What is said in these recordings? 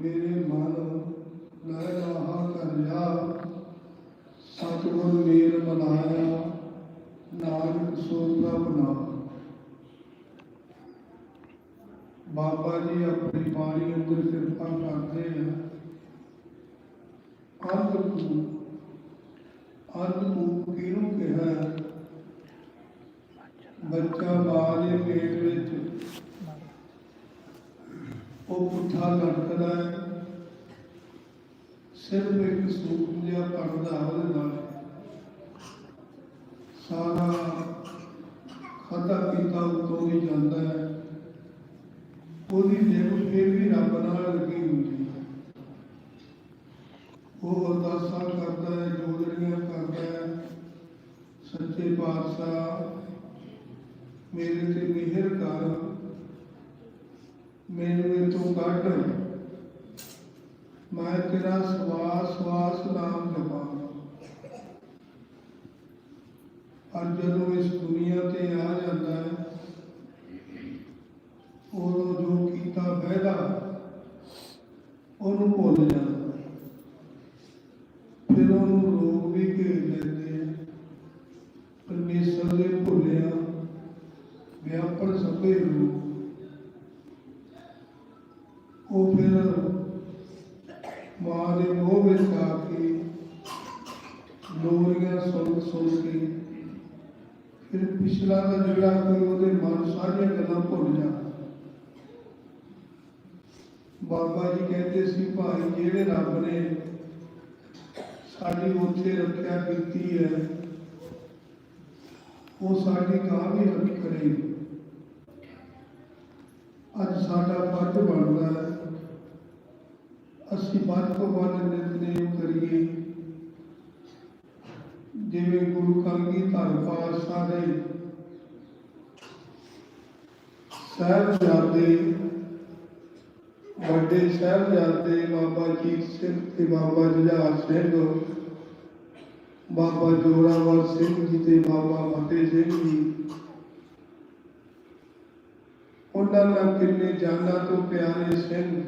ਮੇਰੇ ਮਨ ਲੈ ਰਹਾ ਕਰਿਆ ਸਤਿਗੁਰ ਮੇਰ ਮਨਾਇਆ, ਨਾਨਕ ਸੋਤਾ ਬਨਾ ਬਾਬਾ ਜੀ ਆਪਣੀ ਬਾਣੀ ਅੰਦਰ ਕਿਰਪਾ ਕਰਦੇ ਆ ਅੰਤ ਤੂੰ ਅੰਤ ਤੂੰ ਕਿਹਨੂੰ ਕਿਹਾ ਹੈ? ਬੱਚਾ ਮਾਂ ਦੇ ਪੇਟ ਵਿੱਚ ਉਹ ਪੁੱਠਾ ਲਟਕਦਾ ਹੈ ਸਿਰਫ ਇੱਕ ਸੂਪ ਜਿਹਾ ਪੜਦਾ ਉਹਦੇ ਨਾਲ ਸਾਰਾ ਖਾਧਾ ਪੀਤਾ ਉਤੋਂ ਹੀ ਜਾਂਦਾ ਹੈ ਉਹਦੀ ਦੇਹ ਫਿਰ ਵੀ ਰੱਬ ਨਾਲ ਲੱਗੀ ਹੁੰਦੀ ਹੈ ਉਹ ਅਰਦਾਸਾਂ ਕਰਦਾ ਹੈ ਜੋਦੜੀਆਂ ਕਰਦਾ ਹੈ ਸੱਚੇ ਪਾਤਸ਼ਾਹ, ਮੇਰੇ ਤੇ ਮਿਹਰ ਕਰ। ਮੈਨੂੰ ਇਹ ਕੱਢ। ਮੈਂ ਤੇਰਾ ਸਵਾਸ ਸਵਾਸ ਨਾਮ ਜਪਾਂ ਪਰ ਜਦੋਂ ਇਸ ਦੁਨੀਆ ਤੇ ਆ ਜਾਂਦਾ ਹੈ, ਉਦੋਂ ਜੋ ਕੀਤਾ ਵਾਅਦਾ ਉਹਨੂੰ ਭੁੱਲ ਜਾਂਦਾ। ਫਿਰ ਉਹਨੂੰ ਲੋਕ ਵੀ ਘੇਰ ਲੈਂਦੇ ਆ ਭੁੱਲਿਆ ਵਿਆਪਨ ਸਭੇ ਰੂਪ ਉਹ ਫਿਰ ਮਾਂ ਦੇ ਮੋਹ ਵਿੱਚ ਆ ਕੇ ਲੋਰੀਆਂ ਸੁਣ ਸੁਣ ਕੇ। ਫਿਰ ਪਿਛਲਾ ਦਾ ਜਿਹੜਾ ਕੋਈ ਉਹਦੇ ਮਨ ਸਾਰੀਆਂ ਗੱਲਾਂ ਭੁੱਲ ਜਾ ਬਾਬਾ ਜੀ ਕਹਿੰਦੇ ਸੀ, ਭਾਈ, ਜਿਹੜੇ ਰੱਬ ਨੇ ਸਾਡੀ ਉੱਥੇ ਰੱਖਿਆ ਕੀਤੀ ਹੈ ਉਹ ਸਾਡੀ ਗਾਂ ਵੀ ਰੱਖ ਕਰੇ ਅੱਜ ਸਾਡਾ ਫਰਜ਼ ਬਣਦਾ ਹੈ। ਅਸੀਂ ਵੱਧ ਤੋਂ ਵੱਧ ਨਿਤਨੇਮ ਕਰੀਏ। ਜਿਵੇਂ ਗੁਰੂ ਕਲਗੀ ਧਰ ਪਾਤਸ਼ਾਹ ਦੇ ਸਾਹਿਬਜ਼ਾਦੇ, ਵੱਡੇ ਸਾਹਿਬਜ਼ਾਦੇ ਬਾਬਾ ਜੀਤ ਸਿੰਘ ਤੇ ਬਾਬਾ ਜੁਝਾਰ ਸਿੰਘ ਬਾਬਾ ਜੋਰਾਵਰ ਸਿੰਘ ਜੀ ਤੇ ਬਾਬਾ ਫਤਿਹ ਸਿੰਘ ਜੀ ਉਹਨਾਂ ਨਾਲ ਕਿੰਨੇ ਜਾਨਾਂ ਤੋਂ ਪਿਆਰੇ ਸਿੰਘ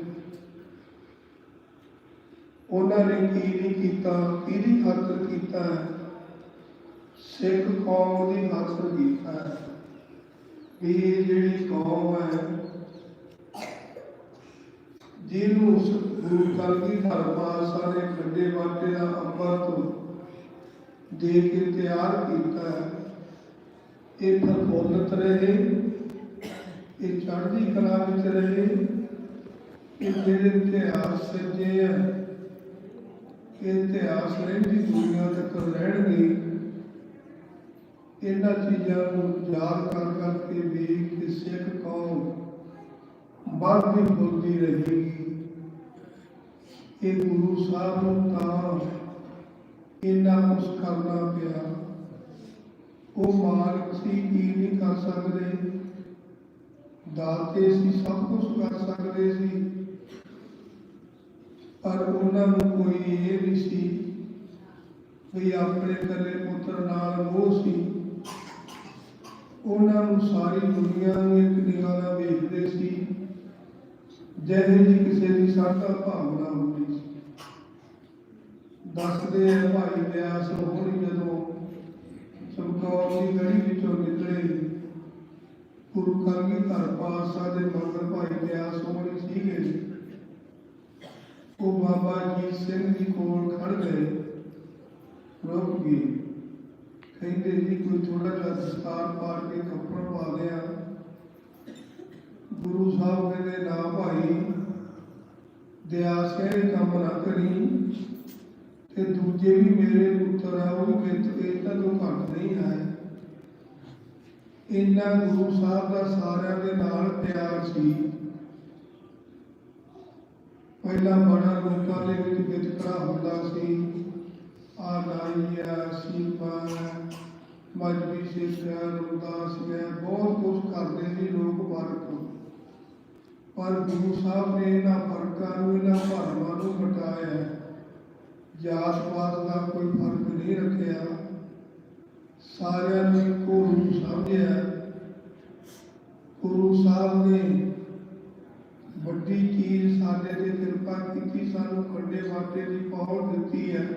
ਉਹਨਾਂ ਨੇ ਕੀ ਨਹੀਂ ਕੀਤਾ ਕਿਹਦੀ ਖਾਤਰ ਕੀਤਾ ਹੈ? ਸਿੱਖ ਕੌਮ ਦੀ ਖਾਤਰ ਕੀਤਾ ਹੈ। ਵੀ ਇਹ ਜਿਹੜੀ ਕੌਮ ਹੈ, ਜਿਹਨੂੰ ਉਸ ਗੁਰੂ ਕਲਗੀ ਧਰ ਪਾਤਸ਼ਾਹ ਨੇ ਖੰਡੇ ਬਾਟੇ ਦਾ ਅੰਮ੍ਰਿਤ ਦੇ ਕੇ ਤਿਆਰ ਕੀਤਾ ਹੈ। ਇਹ ਪ੍ਰਫੁੱਲਤ ਰਹੇ। ਇਹ ਚੜ੍ਹਦੀ ਕਲਾ ਵਿੱਚ ਰਹੇ। ਇਹ ਜਿਹੜੇ ਇਤਿਹਾਸ ਸੱਜੇ ਆ, ਇਹ ਇਤਿਹਾਸ ਰਹਿੰਦੀ ਦੁਨੀਆ ਤੱਕ ਰਹਿਣਗੇ। ਇਹਨਾਂ ਚੀਜ਼ਾਂ ਨੂੰ ਯਾਦ ਕਰ ਕਰਕੇ ਵੇਖ ਕੇ ਸਿੱਖ ਕੌਮ ਵੱਧਦੀ ਫੁੱਲਦੀ ਰਹੇਗੀ। ਇਹ ਗੁਰੂ ਸਾਹਿਬ ਨੂੰ ਤਾਂ ਇੰਨਾ ਕੁਛ ਕਰਨਾ ਪਿਆ। ਉਹ ਮਾਲਕ ਸੀ, ਕੀ ਨਹੀਂ ਕਰ ਸਕਦੇ? ਦਾਤੇ ਸੀ, ਸਭ ਕੁਝ ਕਰ ਸਕਦੇ ਸੀ। ਪਰ ਉਹਨਾਂ ਨੂੰ ਕੋਈ ਇਹ ਨਹੀਂ ਸੀ ਵੀ ਆਪਣੇ ਇਕੱਲੇ ਪੁੱਤਰ ਨਾਲ ਉਹ ਸੀ। ਉਹਨਾਂ ਨੂੰ ਸਾਰੀ ਦੁਨੀਆ ਨੂੰ ਇੱਕ ਨਿਗਾਹ ਨਾਲ ਵੇਖਦੇ ਸੀ। ਜਿਹੇ ਜੀ ਕਿਸੇ ਦੀ ਸਾਡਾ ਭਾਵਨਾ ਹੁੰਦੀ ਸੀ। ਦੱਸਦੇ ਆ ਭਾਈ ਵਿਆਸ ਹੋਣੀ ਜਦੋਂ ਚਮਕੌਰ ਦੀ ਗੜੀ ਵਿੱਚੋਂ ਨਿਕਲੇ, ਗੁਰੂ ਕਲਗੀ ਧਰ ਪਾਤਸ਼ਾਹ ਦੇ ਮਗਰ ਭਾਈ ਵਿਆਸ ਹੋਣੀ ਸੀਗੇ। ਉਹ ਬਾਬਾ ਜੀਤ ਸਿੰਘ ਜੀ ਕੋਲ ਖੜ ਗਏ ਗਏ। ਕਹਿੰਦੇ ਜੀ, ਕੋਈ ਥੋੜਾ ਜਿਹਾ ਦਸਤਾਰ ਪਾ ਕੇ ਕੱਪੜਾ ਪਾ ਲਿਆ। ਗੁਰੂ ਸਾਹਿਬ ਕਹਿੰਦੇ, ਨਾ ਭਾਈ ਦਿਆ ਸੇ ਕੰਮ ਨਾ ਕਰੀ। ਤੇ ਦੂਜੇ ਵੀ ਮੇਰੇ ਪੁੱਤਰ ਆ, ਉਹ ਵੀ ਤੋਂ ਇਹਨਾਂ ਤੋਂ ਘੱਟ ਨਹੀਂ ਹੈ ਇਹਨਾਂ ਗੁਰੂ ਸਾਹਿਬ ਦਾ ਸਾਰਿਆਂ ਦੇ ਨਾਲ ਪਿਆਰ ਸੀ। ਪਹਿਲਾਂ ਬੜਾ ਲੋਕਾਂ ਦੇ ਵਿੱਚ ਵਿਤਕਰਾ ਹੁੰਦਾ ਸੀ। ਆ ਨਾਈਆ ਸੀਪਾ ਮਜਬੀ ਸਿੱਖਿਆ ਰੁਦਾਸ ਨੇ ਬਹੁਤ ਕੁਝ ਕਰਦੇ ਸੀ ਲੋਕ ਵਰਕ ਪਰ ਗੁਰੂ ਸਾਹਿਬ ਨੇ ਇਹਨਾਂ ਫਰਕਾਂ ਨੂੰ, ਇਹਨਾਂ ਭਰਮਾਂ ਨੂੰ ਮਿਟਾਇਆ। ਜਾਤ ਪਾਤ ਦਾ ਕੋਈ ਫ਼ਰਕ ਨਹੀਂ ਰੱਖਿਆ। ਸਾਰਿਆਂ ਨੂੰ ਇੱਕੋ ਰੂਪ ਸਮਝਿਆ। ਗੁਰੂ ਸਾਹਿਬ ਨੇ ਵੱਡੀ ਚੀਜ਼ ਸਾਡੇ ਤੇ ਕਿਰਪਾ ਕੀਤੀ, ਸਾਨੂੰ ਵੱਡੇ ਵਾਟੇ ਦੀ ਪਹੁੰਚ ਦਿੱਤੀ ਹੈ।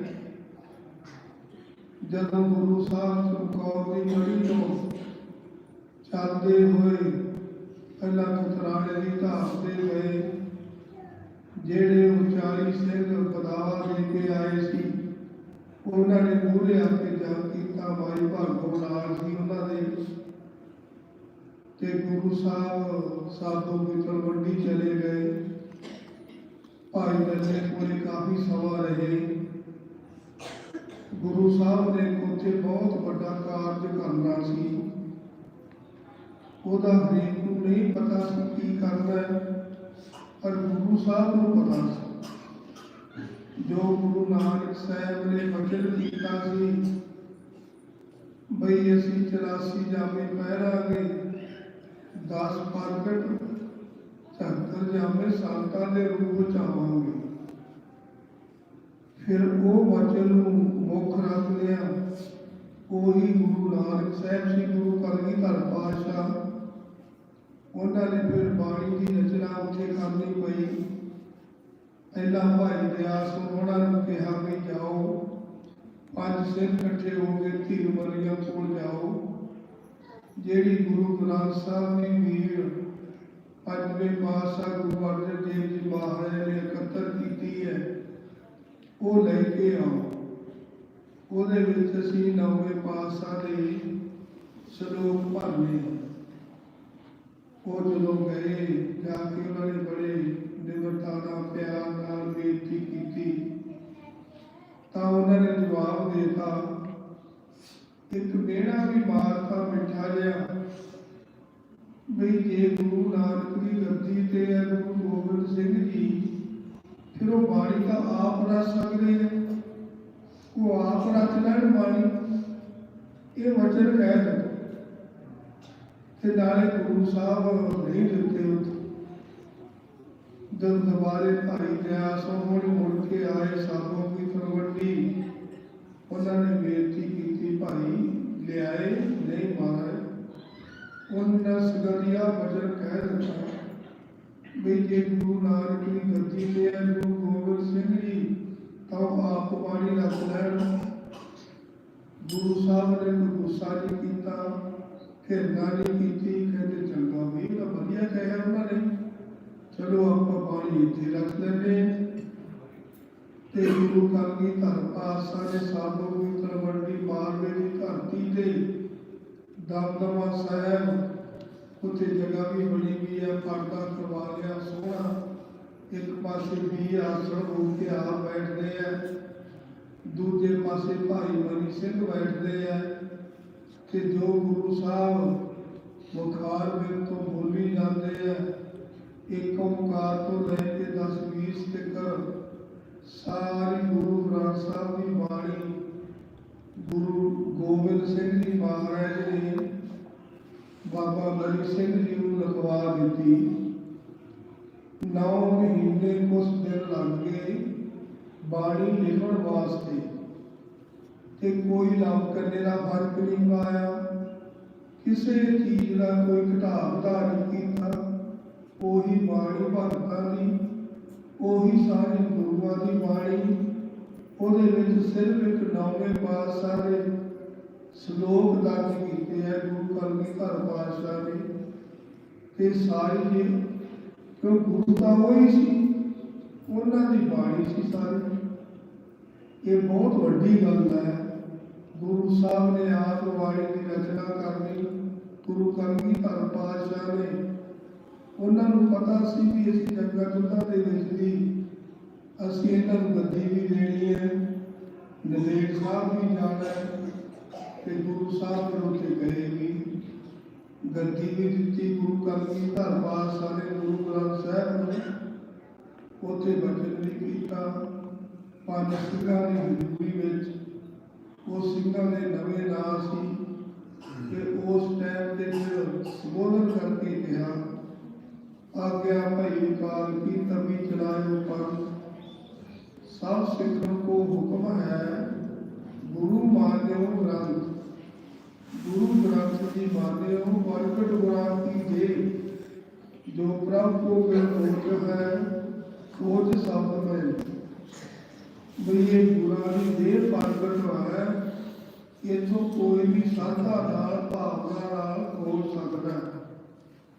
ਜਦੋਂ ਗੁਰੂ ਸਾਹਿਬ ਚਮਕੌਰ ਦੀ ਮੜੀ ਤੋਂ ਚੱਲਦੇ ਹੋਏ, ਪਹਿਲਾਂ ਖਤਰਾਣੇ ਦੀ ਧਾਮ ਤੇ ਗਏ। ਜਿਹੜੇ ਉਹ 40 ਸਿੰਘ ਬਦਾਵਾ ਦੇ ਕੇ ਆਏ ਸੀ, ਉਹਨਾਂ ਨੇ ਮੂਹਰੇ ਆ ਕੇ ਜਪ ਕੀਤਾ, ਮਾਈ ਭਾਗੋ ਨਾਲ ਸੀ ਉਹਨਾਂ ਦੇ ਤੇ ਗੁਰੂ ਸਾਹਿਬ ਸਾਧੂ ਮਿੱਤਰ ਮੰਡੀ ਚਲੇ ਗਏ। ਭਾਈ ਦਰਜੇ ਕੋਲੇ ਕਾਫੀ ਸਮਾਂ ਰਹੇ। ਗੁਰੂ ਸਾਹਿਬ ਨੇ ਉੱਥੇ ਬਹੁਤ ਵੱਡਾ ਕਾਰਜ ਕਰਨਾ ਸੀ। ਉਹਦਾ ਹਰੇਕ ਨੂੰ ਨਹੀਂ ਪਤਾ ਸੀ ਕੀ ਕਰਨਾ। ਹੈ ਪਰ ਗੁਰੂ ਸਾਹਿਬ ਨੂੰ ਪਤਾ ਸੀ। ਜੋ ਗੁਰੂ ਨਾਨਕ ਸਾਹਿਬ ਨੇ ਬਚਨ ਕੀਤਾ ਸੀ, ਬਈ ਅਸੀਂ 84 ਜਾਮੇ ਪਹਿਰਾਂਗੇ 10 ਪ੍ਰਗਟ 74 ਜਾਮੇ ਸੰਤਾਂ ਦੇ ਰੂਪ ਚ ਫਿਰ ਉਹ ਵਚਨ ਨੂੰ ਮੁੱਖ ਰੱਖ ਲਿਆ। ਉਹੀ ਗੁਰੂ ਨਾਨਕ ਸਾਹਿਬ ਸੀ ਗੁਰੂ ਕਲਗੀਧਰ ਪਾਤਸ਼ਾਹ ਉਹਨਾਂ ਨੇ ਫਿਰ ਬਾਣੀ ਦੀ ਰਚਨਾ ਉੱਥੇ ਕਰਨੀ ਪਈ। ਪਹਿਲਾਂ ਭਾਈ ਦਿਆਸ ਉਹਨਾਂ ਨੂੰ ਕਿਹਾ ਵੀ ਜਾਓ। ਪੰਜ ਸਿਰ ਇਕੱਠੇ ਹੋ ਕੇ ਧੀਰ ਮਰੀਆਂ ਕੋਲ ਜਾਓ। ਜਿਹੜੀ ਗੁਰੂ ਗ੍ਰੰਥ ਸਾਹਿਬ ਦੀ ਵੀਰ ਪੰਜਵੇਂ ਪਾਤਸ਼ਾਹ ਗੁਰੂ ਅਰਜਨ ਦੇਵ ਜੀ ਮਹਾਰਾਜ ਨੇ ਇਕੱਤਰ ਕੀਤੀ ਹੈ, ਉਹ ਲੈ ਕੇ ਆਓ। ਉਹਦੇ ਵਿੱਚ ਅਸੀਂ ਨੌਵੇਂ ਪਾਤਸ਼ਾਹ ਦੇ ਸ਼ਲੋਕ ਭਰਨੇ। ਉਹ ਜਦੋਂ ਗਏ ਜਾ ਕੇ ਉਹਨਾਂ ਨੇ ਬੜੇ ਨਿਮਰਤਾ ਨਾਲ, ਪਿਆਰ ਨਾਲ ਬੇਨਤੀ ਕੀਤੀ, ਤਾਂ ਉਹਨਾਂ ਨੇ ਜਵਾਬ ਦਿੱਤਾ, ਇੱਕ ਮੇਣਾ ਵੀ ਮਾਰਤਾ ਮਿੱਠਾ ਜਿਹਾ ਵੀ ਜੇ ਗੁਰੂ ਨਾਨਕ ਦੀ ਗੱਦੀ ਤੇ ਹੈ ਗੁਰੂ ਗੋਬਿੰਦ ਸਿੰਘ ਜੀ, ਫਿਰ ਉਹ ਬਾਣੀ ਤਾਂ ਆਪ ਰਚ ਸਕਦੇ ਹੈ ਉਹ ਆਪ ਰਚ ਲੈਣ ਬਾਣੀ, ਇਹ ਵਚਨ ਕਹਿ ਦਿੱਤਾ ਤੇ ਨਾਲੇ ਗੁਰੂ ਸਾਹਿਬ ਨਹੀਂ ਦਿੱਤੇ ਉੱਥੇ। ਜਦ ਦੁਬਾਰੇ ਭਾਈ ਗਿਆ ਸੋਹਣੀ ਮੁੜ ਕੇ ਆਏ ਸਾਬੋਂ ਕੀ ਤਰਵੰਡੀ ਉਹਨਾਂ ਨੇ ਬੇਨਤੀ ਕੀਤੀ, ਭਾਈ, ਲਿਆਏ ਨਹੀਂ ਮਾਰੇ। ਉਹਨਾਂ ਸਗਰੀਆ ਬਜਰ ਕਹਿ ਦਿੱਤਾ। ਵੀ ਜੇ ਗੁਰੂ ਨਾਨਕ ਦੀ ਗੱਦੀ ਤੇ ਹੈ, ਗੁਰੂ ਗੋਬਿੰਦ ਸਿੰਘ ਜੀ, ਤਾਂ ਉਹ ਆਪ ਬਾਣੀ ਰੱਖ ਲੈਣ। ਗੁਰੂ ਸਾਹਿਬ ਨੇ ਕੋਈ ਗੁੱਸਾ ਨਹੀਂ ਕੀਤਾ। ਘਿਰਨਾ ਨਹੀਂ ਕੀਤੀ, ਕਹਿੰਦੇ ਚੰਗਾ ਵੀ ਤਾਂ ਵਧੀਆ ਕਹਿਆ ਉਹਨਾਂ ਨੇ। ਚਲੋ ਆਪਾਂ ਬਾਣੀ ਇੱਥੇ ਰੱਖ ਲੈਂਦੇ ਤੇ ਗੁਰੂ ਕਲਗੀ ਧਰ ਪਾਸਾ ਦੇ ਸਾਧੂ ਵੀ ਤਲਵੰਡੀ ਮਾਰਵੇ ਦੀ ਧਰਤੀ ਤੇ। ਦਮਦਮਾ ਸਾਹਿਬ, ਉੱਥੇ ਜਗ੍ਹਾ ਵੀ ਬਣੀ ਵੀ ਹੈ ਪਰਦਾ ਕਰਵਾ ਲਿਆ, ਸੋਹਣਾ। ਇੱਕ ਪਾਸੇ ਵੀ ਆਸਣ ਹੋ ਕੇ ਆ ਬੈਠਦੇ ਆ। ਦੂਜੇ ਪਾਸੇ ਭਾਈ ਮਨੀ ਸਿੰਘ ਬੈਠਦੇ ਆ। ਕਿ ਜੋ ਗੁਰੂ ਸਾਹਿਬ ਮੁਖਾਰ ਵਿੱਚ ਤੋਂ ਬੋਲੀ ਜਾਂਦੇ ਆ, ਇੱਕ ਓੰਕਾਰ ਤੋਂ ਲੈ ਕੇ 10 20 ਤੱਕ ਸਾਰੀ ਗੁਰੂ ਗ੍ਰੰਥ ਸਾਹਿਬ ਦੀ ਬਾਣੀ, ਗੁਰੂ ਗੋਬਿੰਦ ਸਿੰਘ ਜੀ ਮਹਾਰਾਜ ਨੇ ਬਾਬਾ ਮਨੀ ਸਿੰਘ ਜੀ ਨੂੰ ਲਿਖਵਾ ਦਿੱਤੀ। ਨੌ ਮਹੀਨੇ ਕੁਛ ਦਿਨ ਲੱਗ ਗਏ ਬਾਣੀ ਲਿਖਣ ਵਾਸਤੇ। ਤੇ ਕੋਈ ਲਵ ਕਰਨੇ ਦਾ ਫ਼ਰਕ ਨਹੀਂ ਪਾਇਆ। ਕਿਸੇ ਚੀਜ਼ ਦਾ ਕੋਈ ਘਟਾਵਦਾ ਨਹੀਂ ਕੀਤਾ, ਉਹੀ ਬਾਣੀ ਭਗਤਾਂ ਦੀ, ਉਹੀ ਸਾਰੀ ਗੁਰੂਆਂ ਦੀ ਬਾਣੀ, ਉਹਦੇ ਵਿੱਚ ਸਿਰਫ ਇੱਕ ਨੌਵੇਂ ਪਾਤਸ਼ਾਹ ਦੇ ਸ਼ਲੋਕ ਦਰਜ ਕੀਤੇ ਹੈ ਗੁਰੂ ਕਲਗੀਧਰ ਪਾਤਸ਼ਾਹ ਨੇ ਤੇ ਸਾਰੀ ਜੀ, ਕਿਉਂ ਗੁਰੂ ਤਾਂ ਉਹੀ ਸੀ, ਉਹਨਾਂ ਦੀ ਬਾਣੀ ਸੀ ਸਾਰੀ। ਇਹ ਬਹੁਤ ਵੱਡੀ ਗੱਲ ਹੈ। ਗੁਰੂ ਸਾਹਿਬ ਨੇ ਆਪ ਬਾਣੀ ਦੀ ਰਚਨਾ ਕਰਨੀ, ਗੁਰੂ ਕਲਗੀਧਰ ਪਾਤਸ਼ਾਹ ਨੇ। ਉਹਨਾਂ ਨੂੰ ਪਤਾ ਸੀ ਵੀ ਅਸੀਂ ਜੰਗਾਂ ਜੁੱਧਾਂ ਦੇ ਵਿੱਚ ਵੀ ਅਸੀਂ ਇਹਨਾਂ ਨੂੰ ਗੱਦੀ ਵੀ ਦੇਣੀ ਹੈ, ਨਜ਼ੀਰ ਸਾਹਿਬ ਵੀ ਜਾਣਾ ਤੇ ਗੁਰੂ ਸਾਹਿਬ ਨੇ ਉੱਥੇ ਗਏ ਵੀ। ਗੱਦੀ ਵੀ ਦਿੱਤੀ ਗੁਰੂ ਕਲਗੀਧਰ ਪਾਤਸ਼ਾਹ ਨੇ ਗੁਰੂ ਗ੍ਰੰਥ ਸਾਹਿਬ ਨੂੰ ਉੱਥੇ ਬਚਨ ਵੀ ਕੀਤਾ। ਪੰਜ ਸਿੰਘਾਂ ਦੀ ਹਜ਼ੂਰੀ ਵਿੱਚ। ਉਹ ਸਿੰਘਾਂ ਦੇ ਨਵੇਂ ਨਾਂ ਸੀ ਕਿ ਉਸ ਟਾਈਮ ਤੇ ਫਿਰ ਸੰਬੋਧਨ ਕਰਕੇ ਕਿਹਾ, ਆਗਿਆ ਭਈ ਕਾਲ ਕੀ ਤਮੀ ਚਲਾਇਓ ਪਰ ਸਭ ਸਿੱਖਣ ਕੋ ਹੁਕਮ ਹੈ ਗੁਰੂ ਮਾਨਿਓ ਗ੍ਰੰਥ ਗੁਰੂ ਗ੍ਰੰਥ ਜੀ ਮਾਨਿਓ ਪ੍ਰਗਟ ਗੁਰਾਂ ਕੀ ਦੇ ਜੋ ਪ੍ਰਭ ਕੋ ਬਿਨ ਹੋਤ ਹੈ ਖੋਜ ਸ਼ਬਦ ਮੈਂ ਬਈ ਇਹ ਗੁਰਾਂ ਦੀ ਦੇਹ ਪ੍ਰਗਟ ਹੈ ਇਥੋਂ ਕੋਈ ਵੀ ਸਾਧਾ ਨਾਲ ਭਾਵਨਾ ਨਾਲ ਖੋਜ ਸਕਦਾ ਹੈ।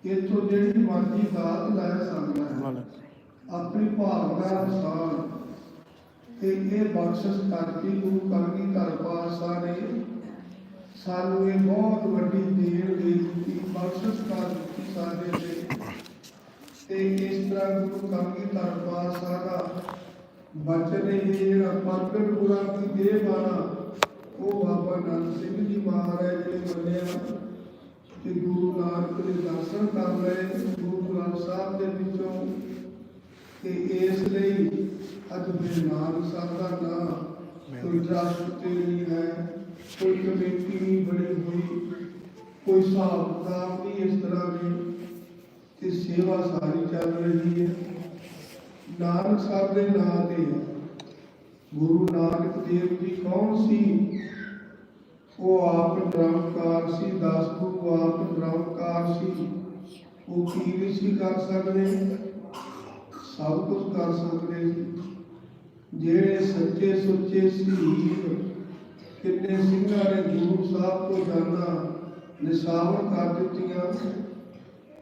ਇਥੋਂ ਜਿਹੜੀ ਮਰਜ਼ੀ ਦਾਤ ਲੈ ਸਕਦਾ ਹੈ। ਆਪਣੀ ਭਾਵਨਾ ਅਨੁਸਾਰ ਤੇ ਇਹ ਬਖਸ਼ਿਸ਼ ਕਰਕੇ ਗੁਰੂ ਕਲਗੀਧਰ ਪਾਤਸ਼ਾਹ ਨੇ ਸਾਨੂੰ ਇਹ ਬਹੁਤ ਵੱਡੀ ਦੇਣ ਦੇ ਦਿੱਤੀ ਬਖਸ਼ਿਸ਼ ਕਰ ਦਿੱਤੀ ਸਾਡੇ ਤੇ ਤੇ ਇਸ ਤਰ੍ਹਾਂ ਗੁਰੂ ਕਲਗੀਧਰ ਪਾਤਸ਼ਾਹ ਦਾ ਬਚਨ ਇਹ ਜਿਹੜਾ ਪ੍ਰਗਟ ਗੁਰਾਂ ਦੀ ਬਾਣਾ ਉਹ ਬਾਬਾ ਨਾਨਕ ਸਿੰਘ ਜੀ ਮਹਾਰਾਜ ਨੇ ਮੰਨਿਆ ਕਿ ਗੁਰੂ ਨਾਨਕ ਦੇ ਦਰਸ਼ਨ ਕਰ ਲਏ ਗੁਰੂ ਗ੍ਰੰਥ ਸਾਹਿਬ ਦੇ ਵਿੱਚੋਂ ਤੇ ਇਸ ਲਈ ਅੱਜ ਮੇਰੇ ਨਾਨਕ ਸਾਹਿਬ ਦਾ ਨਾਮ ਕੋਈ ਟਰਸਟ ਤੇ ਨਹੀਂ ਹੈ ਕੋਈ ਕਮੇਟੀ ਨਹੀਂ ਬਣੀ ਹੋਈ, ਕੋਈ ਹਿਸਾਬ ਕਿਤਾਬ ਨਹੀਂ ਇਸ ਤਰ੍ਹਾਂ ਦੀ ਤੇ ਸੇਵਾ ਸਾਰੀ ਚੱਲ ਰਹੀ ਹੈ ਨਾਨਕ ਸਾਹਿਬ ਦੇ ਨਾਂ ਤੇ ਹੈ। ਗੁਰੂ ਨਾਨਕ ਦੇਵ ਜੀ ਕੌਣ ਸੀ? ਉਹ ਆਪ ਨਿਰੰਕਾਰ ਸੀ, ਦਸ ਗੁਰੂ ਆਪ ਨਿਰੰਕਾਰ ਸੀ। ਉਹ ਕੀ ਵੀ ਸੀ ਕਰ ਸਕਦੇ? ਸਭ ਕੁਝ ਕਰ ਸਕਦੇ ਸੀ। ਜਿਹੜੇ ਸੱਚੇ ਸੁੱਚੇ ਸ਼ਹੀਦ, ਕਿੰਨੇ ਸਿੰਘਾਂ ਨੇ ਗੁਰੂ ਸਾਹਿਬ ਤੋਂ ਜਾਨਾ, ਨਿਸ਼ਾਵਰ ਕਰ ਦਿੱਤੀਆਂ।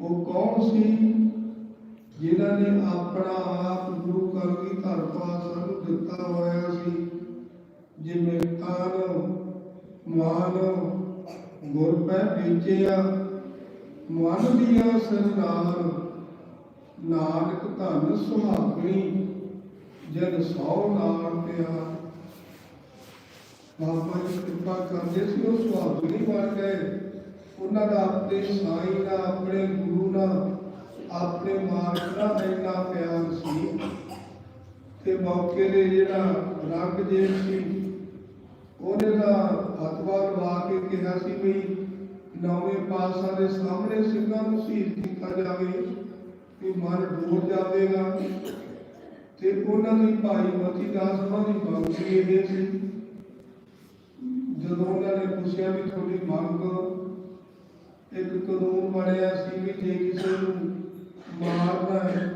ਉਹ ਕੌਣ ਸੀ? ਜਿਨ੍ਹਾਂ ਨੇ ਆਪਣਾ ਆਪ ਗੁਰੂ ਕਲਗੀਧਰ ਪਾਤਸ਼ਾਹ ਨੂੰ ਦਿੱਤਾ ਹੋਇਆ ਸੀ, ਜਿਵੇਂ ਕਾਨ ਮਾਨ, ਗੁਰ ਪੈ ਵੇਚਿਆ ਮਨ ਦੀਆਂ ਸਰਦਾਰ ਨਾਨਕ ਧਨ ਸੁਹਾਗਣੀ, ਜਨ ਸੌ ਨਾਲ ਪਿਆ। ਬਾਬਾ ਜੀ ਕਿਰਪਾ ਕਰਦੇ ਸੀ, ਉਹ ਸੁਹਾਗਣੀ ਬਣ ਗਏ। ਉਹਨਾਂ ਦਾ ਆਪਣੇ ਸਾਈਂ ਦਾ ਆਪਣੇ ਗੁਰੂ ਨਾਲ ਆਪਣੇ ਮਾਲਕ ਦਾ ਇੰਨਾ ਪਿਆਰ ਸੀ ਤੇ ਮੌਕੇ ਦੇ ਜਿਹੜਾ ਰੰਗ ਜੇਬ ਸੀ ਉਹਨੇ ਦਾ ਹੱਥਵਾ ਲਵਾ ਕੇ ਕਿਹਾ ਸੀ ਵੀ ਨੌਵੇਂ ਪਾਤਸ਼ਾਹ ਦੇ ਸਾਹਮਣੇ ਸਿੰਘਾਂ ਨੂੰ ਸ਼ਹੀਦ ਕੀਤਾ ਜਾਵੇ ਕਿ ਮਨ ਡੋਲ ਜਾਵੇਗਾ। ਤੇ ਉਹਨਾਂ ਦੀ ਭਾਈ ਮਤੀ ਦਾਸ ਉਹਨਾਂ ਦੀ ਮੰਗ ਇਹ ਸੀ। ਜਦੋਂ ਉਹਨਾਂ ਨੇ ਪੁੱਛਿਆ ਵੀ ਤੁਹਾਡੀ ਮੰਗ ਇੱਕ ਕਾਨੂੰਨ ਬਣਿਆ ਸੀ ਵੀ ਜੇ ਕਿਸੇ ਨੂੰ ਮਾਰਨਾ ਹੈ।